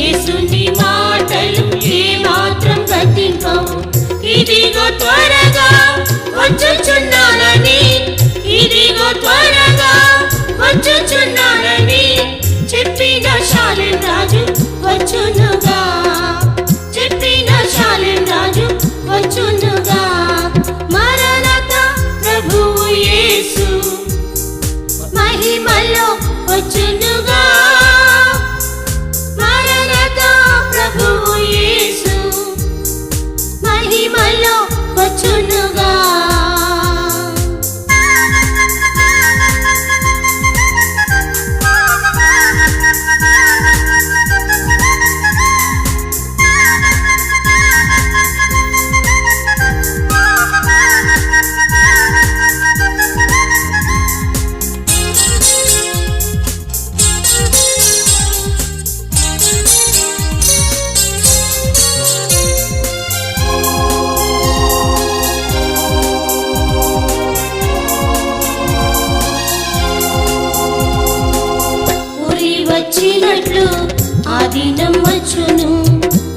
యేసుని మాటలు ఏ మాత్రం గతింపవు. ఇదిగో త్వరగా వచ్చుచున్నానని ఇదిగో త్వరగా వచ్చుచున్నానని చెప్పిన శాలి రాజు వచ్చునుగా. దినం వచ్చును.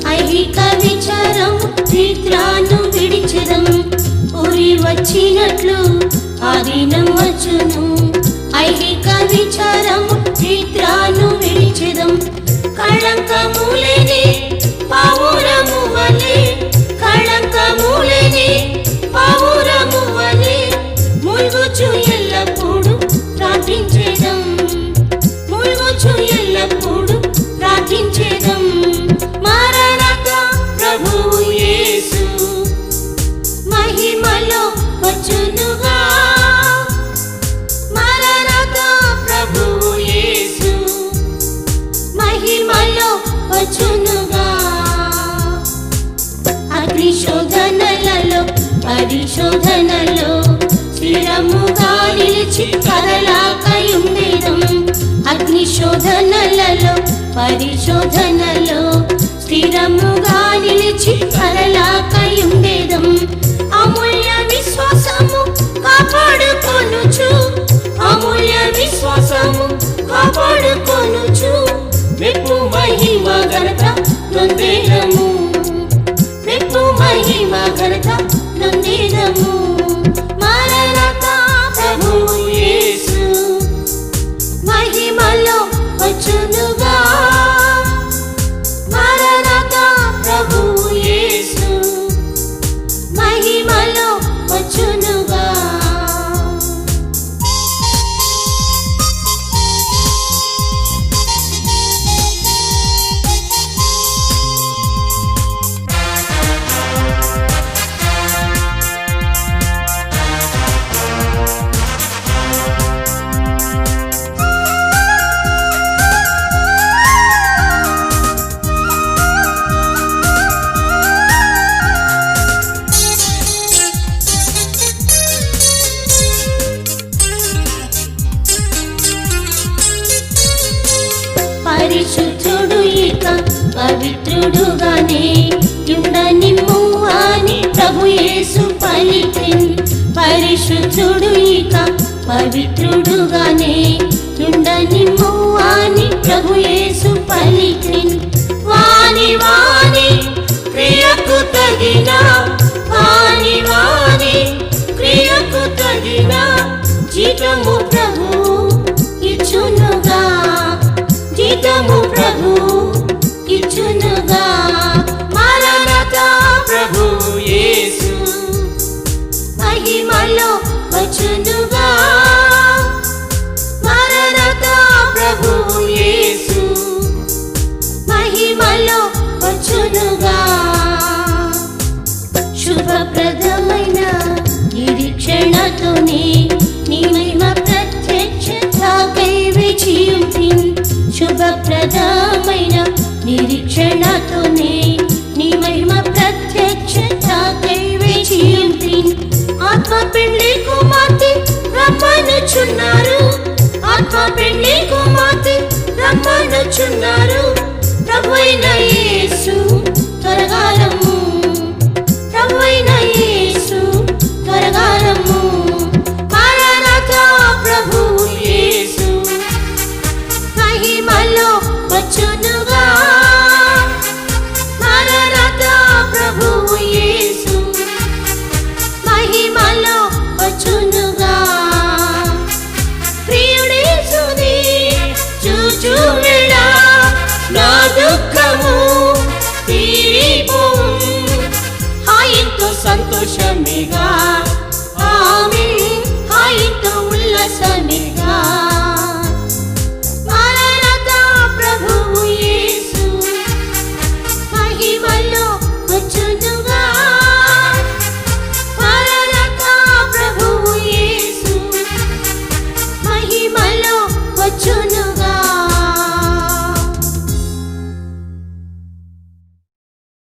ఐహిక విచారం నిద్రాను విడిచెదం ఉరి వచ్చినట్లు ఆ దినం వచ్చును. ఐహిక విచారం నిద్రాను విడిచెదం కళంకము లేని వచ్చునుగా మారణత ప్రభువు యేసు మహిమలో వచ్చునుగా అగ్నిశోధనలలో పరిశోధనలో స్థిరముగా నిలిచి కదలాకయుండేదం. అగ్నిశోధనలలో పరిశోధనలో స్థిరముగా నిలిచి కదలాక పరిశుద్ధుడు ఇక పవిత్రుడుగానే యుండనిమ్ము అని ప్రభు యేసు పలికిన్ పరిశుద్ధుడు ఇక పవిత్రుడుగానే యుండనిమ్ము అని ప్రభు యేసు పలికిన్ వాణి వాణి ప్రియకు తగిన వాణి వాణి ప్రియకు తగిన జీతము నిరీక్షణతోనే నీ మహిమ सुन